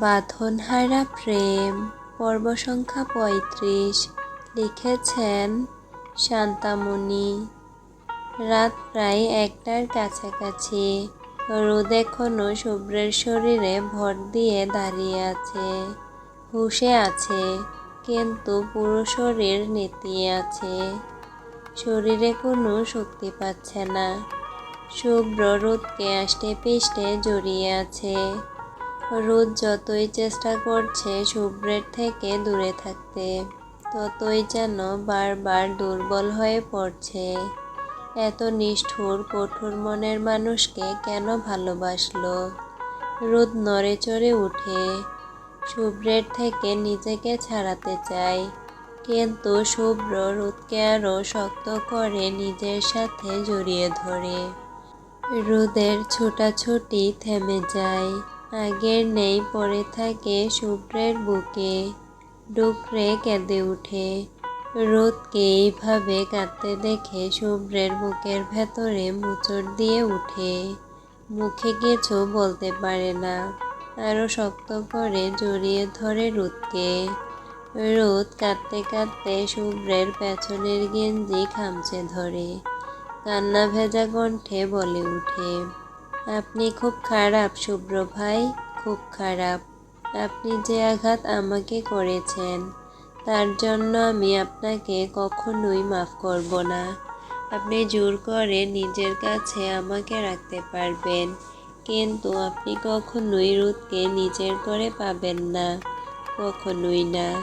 বাঁধনহারা প্রেম, পর্ব সংখ্যা পঁয়ত্রিশ, লিখেছেন শান্তামণি। রাত প্রায় একটার কাছাকাছি, রোদ এখনও শুভ্রের শরীরে ভর দিয়ে দাঁড়িয়ে আছে। হুশে আছে, কিন্তু পুরো শরীর নেতিয়ে আছে। শরীরে কোনো শক্তি পাচ্ছে না। শুভ্র রোদকে আষ্টে পিষ্টে জড়িয়ে আছে। রোদ যতই চেষ্টা করছে শুভ্রের থেকে দূরে থাকতে, ততই যেন বারবার দুর্বল হয়ে পড়ছে। এত নিষ্ঠুর, কঠোর মনের মানুষকে কেন ভালোবাসলো? রোদ নড়ে চড়ে উঠে। শুভ্রের থেকে নিজেকে ছাড়াতে চায়। কিন্তু শুভ্র রোদকে আরও শক্ত করে নিজের সাথে জড়িয়ে ধরে। রোদের ছোটাছুটি থেমে যায়। আগের নেই, পড়ে থাকে শুভ্রের বুকে। ডুকরে কেঁদে উঠে। রোদকে এইভাবে কাঁদতে দেখে শুভ্রের বুকের ভেতরে মুচড় দিয়ে উঠে। মুখে কিছু বলতে পারে না আরও শক্ত করে জড়িয়ে ধরে রোদকে। রোদ কাঁদতে কাঁদতে শুভ্রের পেছনের গেঞ্জি খামচে ধরে। কান্না ভেজা কণ্ঠে বলে উঠে আপনি খুব খারাপ, শুভ্র ভাই, খুব খারাপ। আপনি যে আঘাত আমাকে করেছেন, তার জন্য আমি আপনাকে কখনোই মাফ করব না। আপনি জোর করে নিজের কাছে আমাকে রাখতে পারবেন, কিন্তু আপনি কখনোই রোদকে নিজের করে পাবেন না, কখনোই না।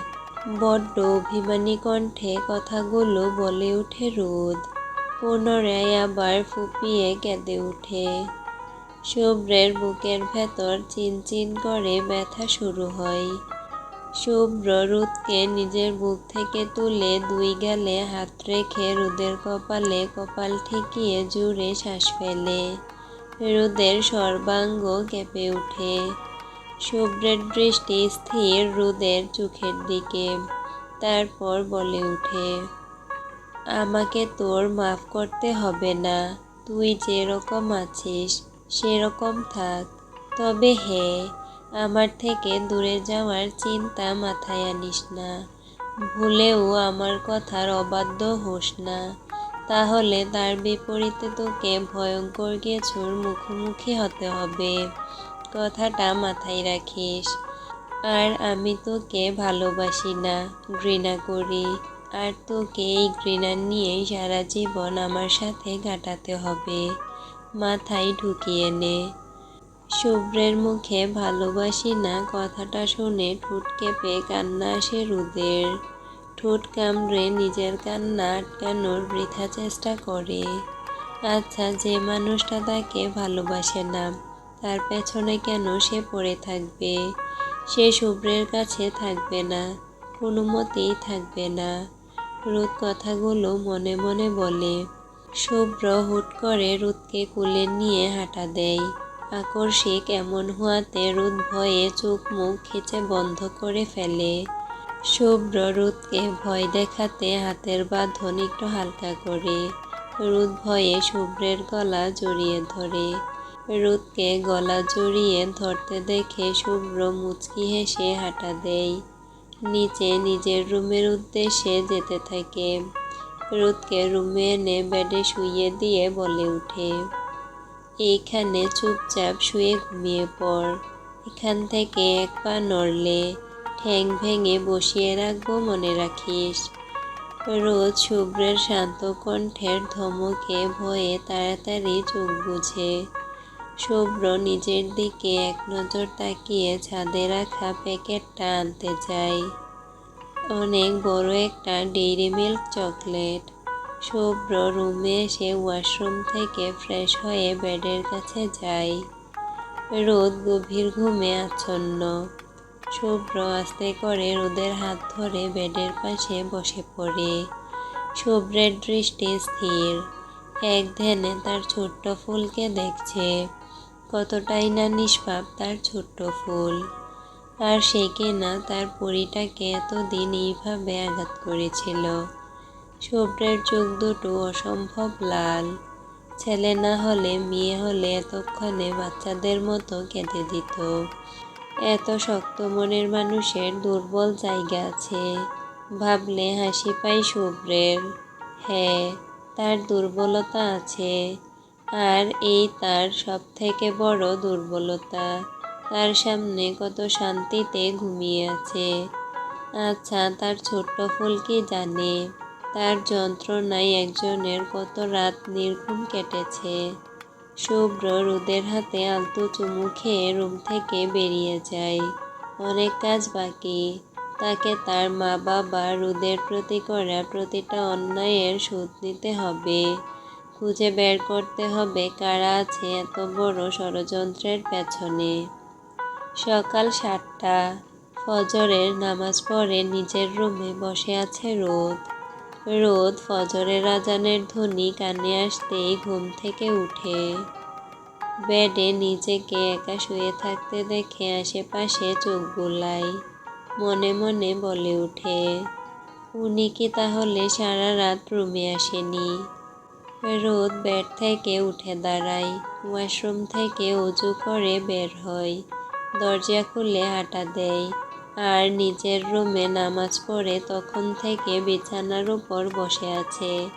বড্ড অভিমানী কণ্ঠে কথাগুলো বলে ওঠে রোদ। পুনরায় আবার ফুপিয়ে কেঁদে ওঠে। শুভ্রের বুকের ভেতর চিনচিন করে ব্যথা শুরু হয়। শুভ্র রোদকে নিজের বুক থেকে তুলে দুই গালে হাত রেখে রোদের কপালে কপাল ঠেকিয়ে জুড়ে শ্বাস ফেলে। রোদের সর্বাঙ্গ কেঁপে ওঠে। শুভ্রের দৃষ্টি স্থির রোদের চোখের দিকে, তারপর বলে উঠে আমাকে তোর মাফ করতে হবে না, তুই যেরকম আছিস সেরকম থাক। তবে হে, আমার থেকে দূরে যাওয়ার চিন্তা মাথায় আনিস না। ভুলেও আমার কথার অবাধ্য হোস না। তাহলে তার বিপরীতে তোকে ভয়ঙ্কর কিছুর মুখোমুখি হতে হবে। কথাটা মাথায় রাখিস। আর আমি তোকে ভালোবাসি না, ঘৃণা করি। আর তোকে এই ঘৃণা নিয়েই সারা জীবন আমার সাথে কাটাতে হবে। মাথায় ঢুকিয়ে নে। শুভ্রের মুখে ভালোবাসি না কথাটা শুনে ঠোঁট কেঁপে কান্না আসে রুদের। ঠোঁট কামড়ে নিজের কান্না আটকানোর বৃথা চেষ্টা করে। আচ্ছা যে মানুষটা তাকে ভালোবাসে না, তার পেছনে কেন সে পড়ে থাকবে? সে শুভ্রের কাছে থাকবে না কোনো মতেই থাকবে না। রোদ কথাগুলো মনে মনে বলে। শুভ্র হুট করে রোদকে কুলে নিয়ে হাঁটা দেয়। আকর্ষিক এমন হওয়াতে রোদ ভয়ে চোখ মুখ খেচে বন্ধ করে ফেলে। শুভ্র রোদকে ভয় দেখাতে হাতের বাঁধন একটু হালকা করে। রোদ ভয়ে শুভ্রের গলা জড়িয়ে ধরে। রোদকে গলা জড়িয়ে ধরতে দেখে শুভ্র মুচকি হেসে হাঁটা দেয়। নিচে নিজের রুমের উদ্দেশ্যে যেতে থাকে। রোদকে রুমে এনে বেডে শুইয়ে দিয়ে বলে উঠে এইখানে চুপচাপ শুয়ে ঘুমিয়ে পড়। এখান থেকে এক পা নড়লে ঠ্যাং ভেঙে বসিয়ে রাখব মনে রাখিস। রোজ শুভ্রের শান্ত কণ্ঠের ধমকে ভয়ে তাড়াতাড়ি চোখ বুঝে। শুভ্র নিজের দিকে এক নজর তাকিয়ে ছাদে রাখা প্যাকেটটা আনতে যায়। অনেক বড় একটা ডেইরি মিল্ক চকলেট। শুভ্র রুমে এসে ওয়াশরুম থেকে ফ্রেশ হয়ে বেডের কাছে যায়। রোদ গভীর ঘুমে আচ্ছন্ন। শুভ্র আস্তে করে রোদের হাত ধরে বেডের পাশে বসে পড়ে। শুভ্রের দৃষ্টি স্থির। এক ধ্যানে তার ছোট্ট ফুলকে দেখছে। কতটাই না নিষ্পাপ তার ছোট্ট ফুল। আর সে কিনা তার পরিটাকে এতদিন এইভাবে আঘাত করেছিল। শুভ্রের চোখ দুটো অসম্ভব লাল। ছেলে না হলে, মেয়ে হলে এতক্ষণে বাচ্চাদের মতো কেঁদে দিত। এত শক্ত মনের মানুষের দুর্বল জায়গা আছে। ভাবলে হাসি পাই শুভ্রের। হ্যাঁ তার দুর্বলতা আছে। আর এই তার সবথেকে বড় দুর্বলতা। তার সামনে কত শান্তিতে ঘুমিয়ে আছে আচ্ছা তার ছোট্ট ফুল কি জানে? তার যন্ত্রণায় একজনের কত রাত নির্ঘুম কেটেছে। শুভ্র রোদের হাতে আলতো চুমু খেয়ে রুম থেকে বেরিয়ে যায়। অনেক কাজ বাকি। তাকে তার মা বাবা রোদের প্রতি করা প্রতিটা অন্যায়ের শোধ নিতে হবে। খুঁজে বের করতে হবে কারা আছে এত বড় ষড়যন্ত্রের পেছনে। সকাল সাতটা, ফজরের নামাজ পড়ে নিজের রুমে বসে আছে রোদ। রোদ ফজরের আজানের ধ্বনি কানে আসতেই ঘুম থেকে উঠে। বেডে নিজেকে একা শুয়ে থাকতে দেখে আশেপাশে চোখ বুলাই, মনে মনে বলে উঠে, উনি কি তাহলে সারা রাত রুমে আসেনি? রোদ বেড থেকে উঠে দাঁড়ায়, ওয়াশরুম থেকে উজু করে বের হয়। দরজা খুলে হাঁটা দেয় আর নিজের রুমে নামাজ পড়ে তখন থেকে বিছানার উপর বসে আছে।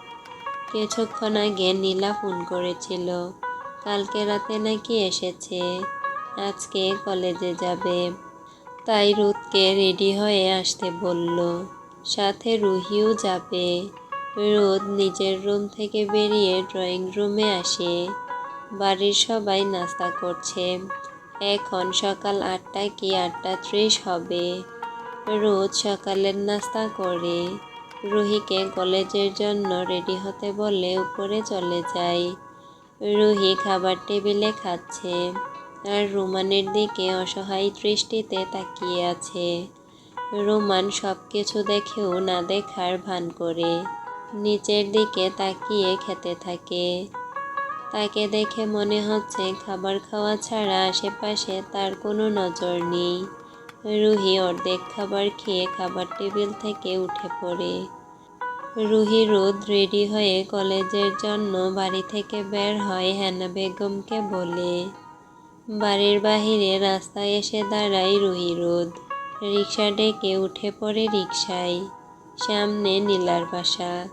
কিছুক্ষণ আগে নীলা ফোন করেছিল, কালকে রাতে নাকি এসেছে, আজকে কলেজে যাবে। তাই রোদকে রেডি হয়ে আসতে বলল, সাথে রুহিও যাবে। রোদ নিজের রুম থেকে বেরিয়ে ড্রয়িং রুমে আসে। বাড়ির সবাই নাস্তা করছে। এখন সকাল আটটা কি আটটা ত্রিশ হবে? রোজ সকালের নাস্তা করে। রুহিকে কলেজের জন্য রেডি হতে বলে উপরে চলে যায় রুহি খাবার টেবিলে খাচ্ছে আর রোমানের দিকে অসহায় দৃষ্টিতে তাকিয়ে আছে। রোমান সব কিছু দেখেও না দেখার ভান করে। নিচের দিকে তাকিয়ে খেতে থাকে। তাকে দেখে মনে হচ্ছে খাবার খাওয়া ছাড়া আশেপাশে তার কোনো নজর নেই। রুহি অর্ধেক খাবার খেয়ে খাবার টেবিল থেকে উঠে পড়ে। রুহি রোদ রেডি হয়ে কলেজের জন্য বাড়ি থেকে বের হয় হেনা বেগমকে বলে। বাড়ির বাহিরে রাস্তায় এসে দাঁড়ায় রুহি রোদ। রিক্সা ডেকে উঠে পড়ে রিক্সায় সামনে নীলার বাসা।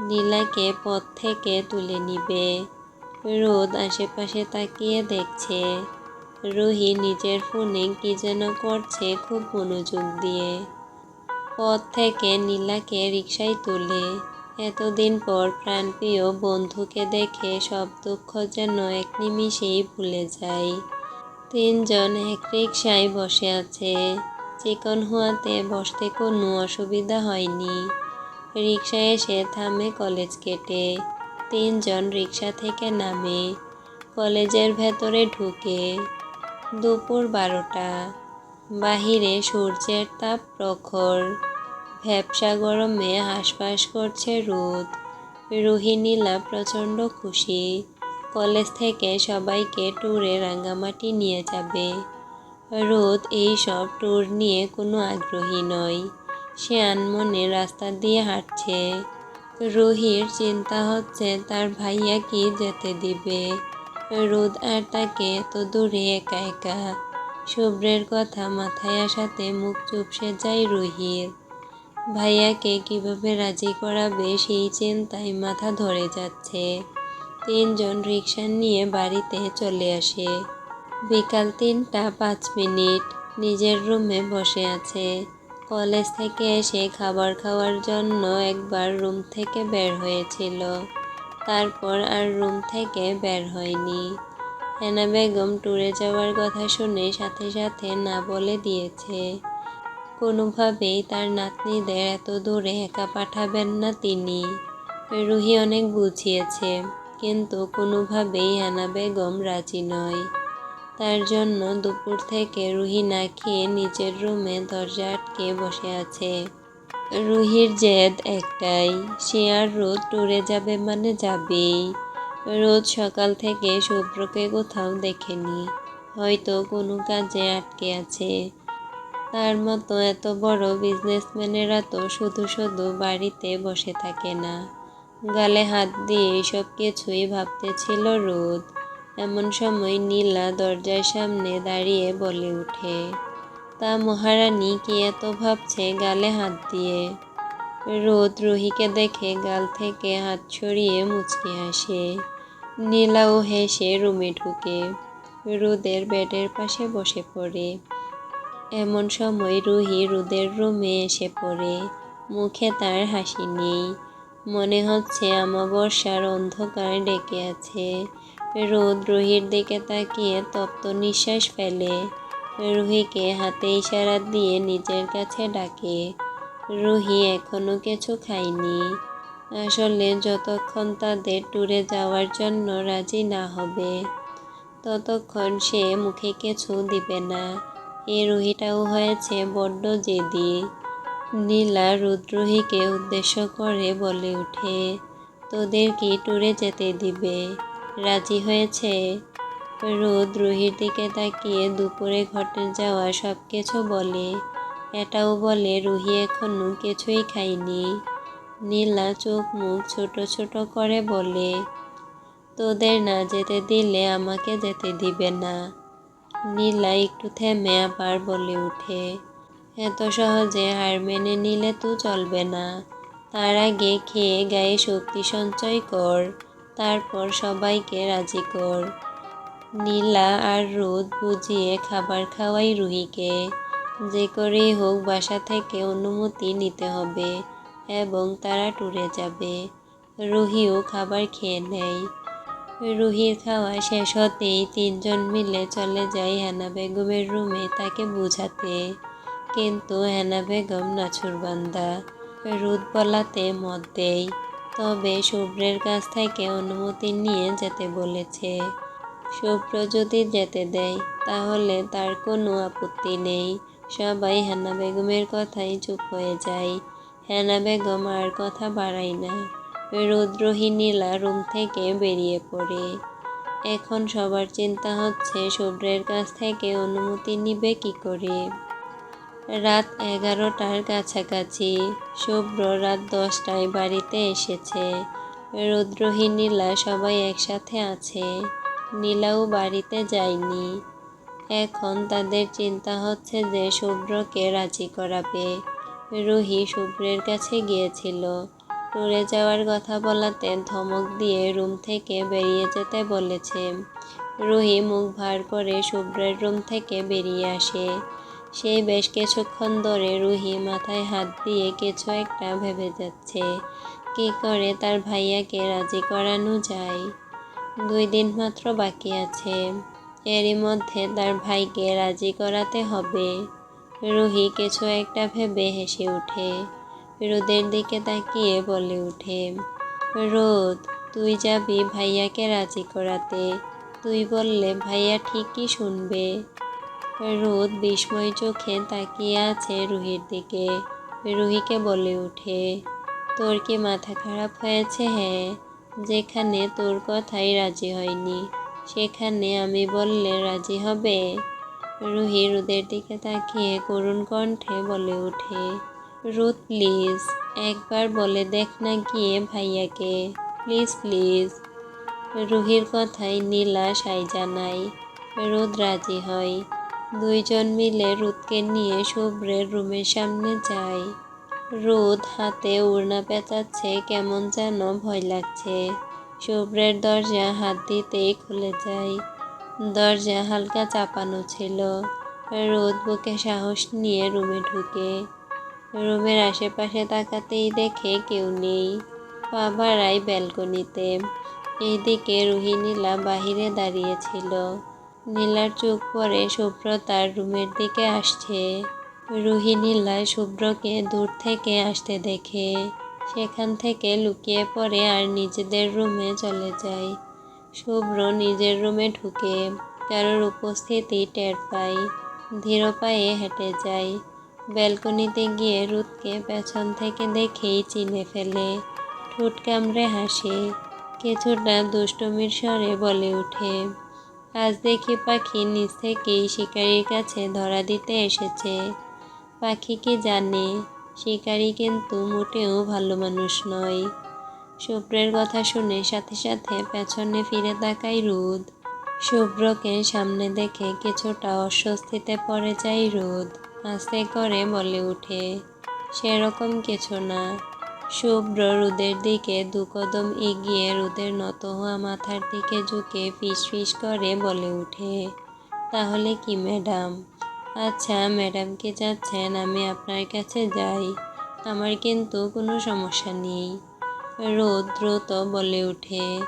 নীলাকে পথ থেকে তুলে নিবে। রোদ আশেপাশে তাকিয়ে দেখছে। রুহি নিজের ফোনে কি যেন করছে খুব মনোযোগ দিয়ে। পথ থেকে নীলাকে রিক্সায় তুলে। এতদিন পর প্রাণপ্রিয় বন্ধুকে দেখে সব দুঃখ যেন এক নিমিষেই ভুলে যায়। তিনজন এক রিক্সায় বসে আছে। চিকন হুয়াতে বসতে কোনো অসুবিধা হয়নি। রিক্সায় এসে থামে কলেজ গেটে। তিনজন রিক্সা থেকে নামে, কলেজের ভেতরে ঢুকে দুপুর বারোটা। বাহিরে সূর্যের তাপ প্রখর, ভ্যাবসা গরমে হাঁসফাঁস করছে রোদ। রোহিণীলা প্রচণ্ড খুশি, কলেজ থেকে সবাইকে ট্যুরে রাঙ্গামাটি নিয়ে যাবে। রোদ এই সব ট্যুর নিয়ে কোনো আগ্রহী নয়। সে আনমনে রাস্তা দিয়ে হাঁটছে। রুহির চিন্তা হচ্ছে, তার ভাইয়া কি যেতে দিবে? রোদ আর তাকে তো দূরে একা একা। শুভ্রের কথা মাথায় আসাতে মুখ চুপসে যায় রুহির। ভাইয়াকে কীভাবে রাজি করাবে সেই চিন্তায় মাথা ধরে যাচ্ছে। তিনজন রিক্সা নিয়ে বাড়িতে চলে আসে। বিকাল তিনটা পাঁচ মিনিট, নিজের রুমে বসে আছে। কলেজ থেকে এসে খাবার খাওয়ার জন্য একবার রুম থেকে বের হয়েছিল। তারপর আর রুম থেকে বের হয়নি। হেনা বেগম ট্যুরে যাওয়ার কথা শুনে সাথে সাথে না বলে দিয়েছে। কোনোভাবেই তার নাতনিদের এত দূরে একা পাঠাবেন না তিনি। রুহি অনেক বুঝিয়েছে, কিন্তু কোনোভাবেই হেনা বেগম রাজি নয়। তার জন্য দুপুর থেকে রুহি না খেয়ে নিজের রুমে দরজা আটকে বসে আছে। রুহির জেদ একটাই, সে আর রোদ ট্যুরে যাবে মানে যাবেই। রোজ সকাল থেকে শুভ্রকে কোথাও দেখেনি, হয়তো কোনো কাজে আটকে আছে। তার মতো এত বড় বিজনেসম্যানেরা তো শুধু শুধু বাড়িতে বসে থাকে না। গালে হাত দিয়ে সব কিছুই ভাবতেছিল রোদ। এমন সময় নীলা দরজার সামনে দাঁড়িয়ে বলে ওঠে, তা মহারানী, কি এত ভাবছে গালে হাত দিয়ে? রোদ রুহিকে দেখে গাল থেকে হাত সরিয়ে মুচকি হাসে। নীলাও হেসে রুমে ঢুকে, রোদের বেডের পাশে বসে পড়ে। এমন সময় রুহি রোদের রুমে এসে পড়ে, মুখে তার হাসি নেই। মনে হচ্ছে আমাবর্ষার অন্ধকার ডেকে আছে। রোদ রুহির দিকে তাকিয়ে তপ্ত নিঃশ্বাস ফেলে। রুহিকে হাতে ইশারা দিয়ে নিজের কাছে ডাকে। রুহি এখনও কিছু খায়নি। আসলে যতক্ষণ তাদের ট্যুরে যাওয়ার জন্য রাজি না হবে, ততক্ষণ সে মুখে কিছু দিবে না। এ রুহিটাও হয়েছে বড্ড জেদি। নীলা রুদ্রোহীকে উদ্দেশ্য করে বলে ওঠে, তোদের কি ট্যুরে যেতে দিবে? রাজি হয়েছে। রোদ রুহির দিকে তাকিয়ে দুপুরে ঘটে যাওয়া সব কিছু বলে। এটাও বলে, রুহি এখনও কিছুই খাইনি নীলা চোখ মুখ ছোট ছোট করে বলে, তোদের না যেতে দিলে আমাকে যেতে দিবে না। নীলা একটু থেমে আবার বলে উঠে এত সহজে হার মেনে নিলে তো চলবে না। তার আগে খেয়ে গায়ে শক্তি সঞ্চয় কর। তারপর সবাইকে রাজি কর। নীলা আর রোদ বুঝিয়ে খাবার খাওয়াই রুহিকে। যে করেই হোক বাসা থেকে অনুমতি নিতে হবে এবং তারা ট্যুরে যাবে। রুহিও খাবার খেয়ে নেয়। রুহির খাওয়া শেষ হতেই তিনজন মিলে চলে যায় হেনা বেগমের রুমে তাকে বুঝাতে। কিন্তু হেনা বেগম নাছুরবান্দা রুদ বলাতে মত দেয়। তবে শুভ্রের কাছ থেকে অনুমতি নিয়ে যেতে বলেছে। শুভ্র যদি যেতে দেয়, তাহলে তার কোনো আপত্তি নেই। সবাই হেনা বেগমের কথাই চুপ হয়ে যায়। হেনা বেগম আর কথা বাড়ায় না। রুদ্রহী নীলা রুম থেকে বেরিয়ে পড়ে। এখন সবার চিন্তা হচ্ছে, শুভ্রের কাছ থেকে অনুমতি নিবে কি করে? রাত এগারোটার কাছাকাছি। শুভ্র রাত দশটায় বাড়িতে এসেছে। রুদ্রহী নীলা সবাই একসাথে আছে। নীলাও বাড়িতে যায়নি। এখন তাদের চিন্তা হচ্ছে যে শুভ্রকে রাজি করাবে। রুহি শুভ্রের কাছে গিয়েছিল। ট্যুরে যাওয়ার কথা বলাতে ধমক দিয়ে রুম থেকে বেরিয়ে যেতে বলেছে। রুহি মুখ ভার করে শুভ্রের রুম থেকে বেরিয়ে আসে। সেই বেশ কিছুক্ষণ ধরে রুহি মাথায় হাত দিয়ে কিছু একটা ভেবে যাচ্ছে। কি করে তার ভাইয়াকে রাজি করানো যায়? দুই দিন মাত্র বাকি আছে। এরই মধ্যে তার ভাইকে রাজি করাতে হবে। রুহি কিছু একটা ভেবে হেসে ওঠে রোদের দিকে তাকিয়ে বলে ওঠে রোদ, তুই যাবি ভাইয়াকে রাজি করাতে। তুই বললে ভাইয়া ঠিকই শুনবে। রোদ বিস্ময় চোখে তাকিয়ে আছে রুহির দিকে। রুহিকে বলে ওঠে, তোর কি মাথা খারাপ হয়েছে? হ্যাঁ যেখানে তোর কথাই রাজি হয়নি, সেখানে আমি বললে রাজি হবে? রুহি রোদের দিকে তাকিয়ে করুণ কণ্ঠে বলে ওঠে, রোদ, প্লিজ, একবার বলে দেখ না গিয়ে ভাইয়াকে, প্লিজ প্লিজ। রুহির কথাই নীলা সাই জানায় রোদ রাজি হয়। দুইজন মিলে রোদকে নিয়ে শুভ্রের রুমের সামনে যায়। রোদ হাতে উড়না পেঁচাচ্ছে, কেমন যেন ভয় লাগছে। শুভ্রের দরজা হাত দিতেই খুলে যায়। দরজা হালকা চাপানো ছিল। রোদ বুকে সাহস নিয়ে রুমে ঢুকে। রুমের আশেপাশে তাকাতেই দেখে কেউ নেই। পা বাড়ায় ব্যালকনিতে। এইদিকে রোহিণীলা বাহিরে দাঁড়িয়েছিল নীলার চোখ পরে শুভ্র তার রুমের দিকে আসছে। রুহি নীলা শুভ্রকে দূর থেকে আসতে দেখে। সেখান থেকে লুকিয়ে পড়ে আর নিজেদের রুমে চলে যায়। শুভ্র নিজের রুমে ঢুকে কারোর উপস্থিতি টের পায়, ধীর পায়ে হেঁটে যায়। ব্যালকনিতে গিয়ে রুদকে পেছন থেকে দেখেই চিনে ফেলে। ঠোঁট কামড়ে হাসে, কিছুটা দুষ্টমির স্বরে বলে ওঠে। আজ দেখি পাখি নিচ থেকেই শিকারির কাছে ধরা দিতে এসেছে। পাখি কি জানে? শিকারি কিন্তু মোটেও ভালো মানুষ নয়। শুভ্রের কথা শুনে সাথে সাথে পেছনে ফিরে তাকায় রোদ। শুভ্রকে সামনে দেখে কিছুটা অস্বস্তিতে পড়ে যায় রোদ। আস্তে করে বলে উঠে সেরকম কিছু না। শুভ্র রোদের দিকে দু কদম এগিয়ে রোদের নত হওয়া মাথার দিকে ঝুঁকে ফিস করে বলে উঠে তাহলে কি, ম্যাডাম? আচ্ছা ম্যাডামকে যাচ্ছেন? আমি আপনার কাছে যাই। আমার কিন্তু কোনো সমস্যা নেই। রোদ দ্রুত বলে ওঠে।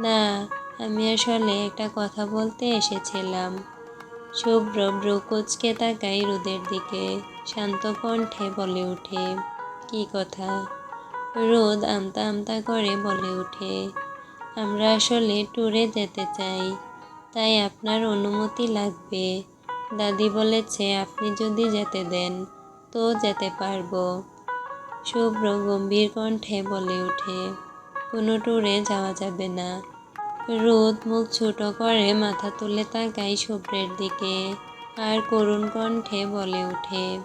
না, আমি আসলে একটা কথা বলতে এসেছিলাম। শুভ্র ব্রুকুচকে তাকাই রোদের দিকে, শান্ত কণ্ঠে বলে ওঠে। কি কথা? রোদ আমতা আমতা করে বলে ওঠে। আমরা আসলে ট্যুরে যেতে চাই, তাই আপনার অনুমতি লাগবে। দাদি বলেছে, আপনি যদি যেতে দেন, তো যেতে পারব। শুভ্র গম্ভীর কণ্ঠে বলে ওঠে, কোনো ট্যুরে যাওয়া যাবে না। রোদ মুখ ছোট করে মাথা তুলে তাকায় শুভ্রের দিকে, আর করুণ কণ্ঠে বলে ওঠে,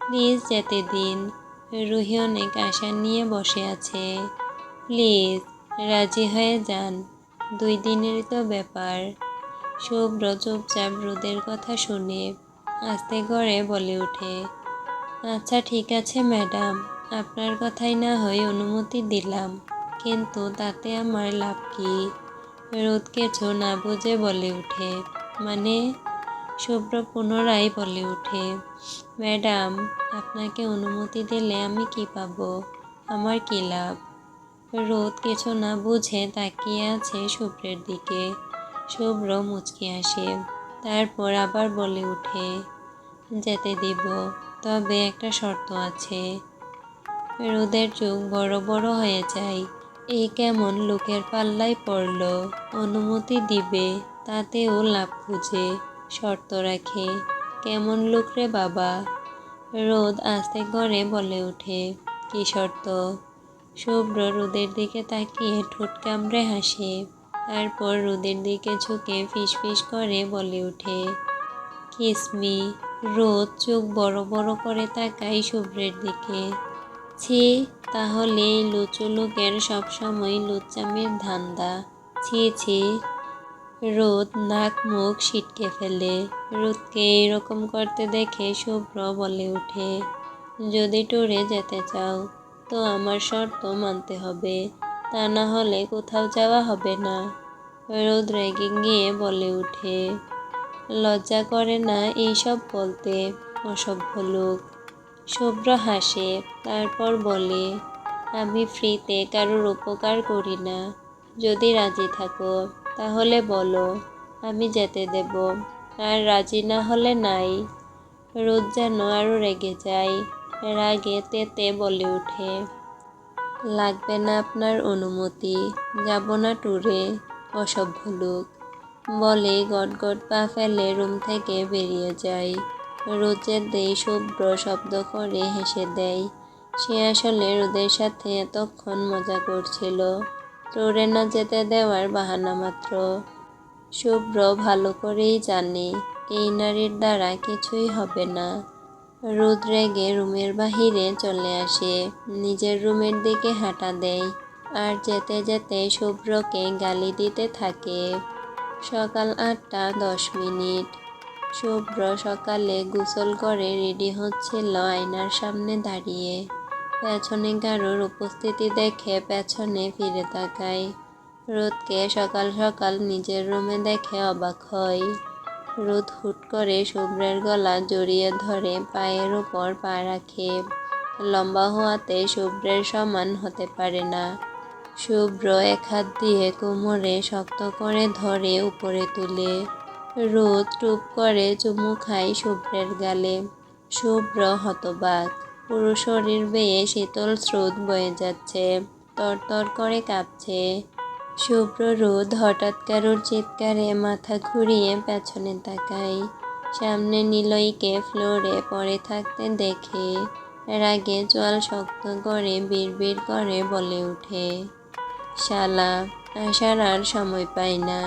প্লিজ যেতে দিন। রুহি অনেক আশা নিয়ে বসে আছে। প্লিজ, রাজি হয়ে যান। দুই দিনের তো ব্যাপার। শুভ্র চুপচাপ রোদের কথা শুনে আস্তে করে বলে ওঠে আচ্ছা ঠিক আছে ম্যাডাম, আপনার কথাই না হয় অনুমতি দিলাম। কিন্তু তাতে আমার লাভ কি? রোদ কিছু না বুঝে বলে ওঠে মানে? শুভ্র পুনরায় বলে ওঠে, ম্যাডাম, আপনাকে অনুমতি দিলে আমি কি পাব? আমার কি লাভ? রোদ কিছু না বুঝে তাকিয়ে আছে শুভ্রের দিকে। শুভ্র মুচকি আসে, তারপর আবার বলে উঠে যেতে দিব, তবে একটা শর্ত আছে। রোদের চোখ বড় বড় হয়ে যায় এই কেমন লোকের পাল্লায় পড়ল, অনুমতি দিবে, তাতেও লাভ খুঁজে। শর্ত রাখে। কেমন লোক রে বাবা? রোদ আস্তে করে বলে ওঠে। কি শর্ত? শুভ্র রোদের দিকে তাকিয়ে ঠোঁট কামড়ে হাসে। তারপর রোদের দিকে ঝুঁকে ফিস ফিস করে বলে ওঠে। কিসমি রোদ চোখ বড় বড় করে তাকাই শুভ্রের দিকে। ছি, তাহলে লুচু লোকের সবসময় লুচ্চামির ধান্দা। ছি ছি। রোদ, নাক, মুখ ছিটকে ফেলে। রোদকে এইরকম করতে দেখে শুভ্র বলে ওঠে, যদি ট্যুরে যেতে চাও, তো আমার শর্ত মানতে হবে। তা না হলে কোথাও যাওয়া হবে না। রোদ রেগে গিয়ে বলে ওঠে, লজ্জা করে না এইসব বলতে, অসভ্য লোক? শুভ্র হাসে, তারপর বলে, আমি ফ্রিতে কারোর উপকার করি না। যদি রাজি থাকো তাহলে বলো, আমি যেতে দেব। আর রাজি না হলে নাই। রোদ যেন আরও রেগে যায় রাগে তেতে বলে ওঠে। লাগবে না আপনার অনুমতি, যাব না ট্যুরে, অসভ্য লোক। বলে গট গট পা ফেলে রুম থেকে বেরিয়ে যায়। রোজের দেই শুভ্র শব্দ করে হেসে দেয়। সে আসলে রোদের সাথে এতক্ষণ মজা করছিল। ট্যুরে না যেতে দেওয়ার বাহানা মাত্র। শুভ্র ভালো করেই জানে, এই নারীর দ্বারা কিছুই হবে না। রোদ রেগে রুমের বাহিরে চলে আসে, নিজের রুমের দিকে হাঁটা দেয়, আর যেতে যেতে শুভ্রকে গালি দিতে থাকে। সকাল আটটা দশ মিনিট। শুভ্র সকালে গোসল করে রেডি হচ্ছিল আয়নার সামনে দাঁড়িয়ে। পেছনে কারোর উপস্থিতি দেখে পেছনে ফিরে তাকায়। রোদকে সকাল সকাল নিজের রুমে দেখে অবাক হয়। রোদ হুট করে শুভ্রের গলা জড়িয়ে ধরে পায়ের ওপর পা রাখে। লম্বা হওয়াতে শুভ্রের সমান হতে পারে না। শুভ্র এক হাত দিয়ে কোমরে শক্ত করে ধরে উপরে তুলে। রোদ টুপ করে চুমু খায় শুভ্রের গালে। শুভ্র হতবাক। পুরো শরীর বেয়ে শীতল স্রোত বয়ে যাচ্ছে। তরতর করে কাঁপছে। শুভ্র রোদ হঠাৎ কারোর চিৎকারে মাথা ঘুরিয়ে পেছনে তাকায়। সামনে নিলয়কে ফ্লোরে পড়ে থাকতে দেখে রাগে চোয়াল শক্ত করে বিড়বিড় করে বলে ওঠে, শালা, আসার আর সময় পাই না।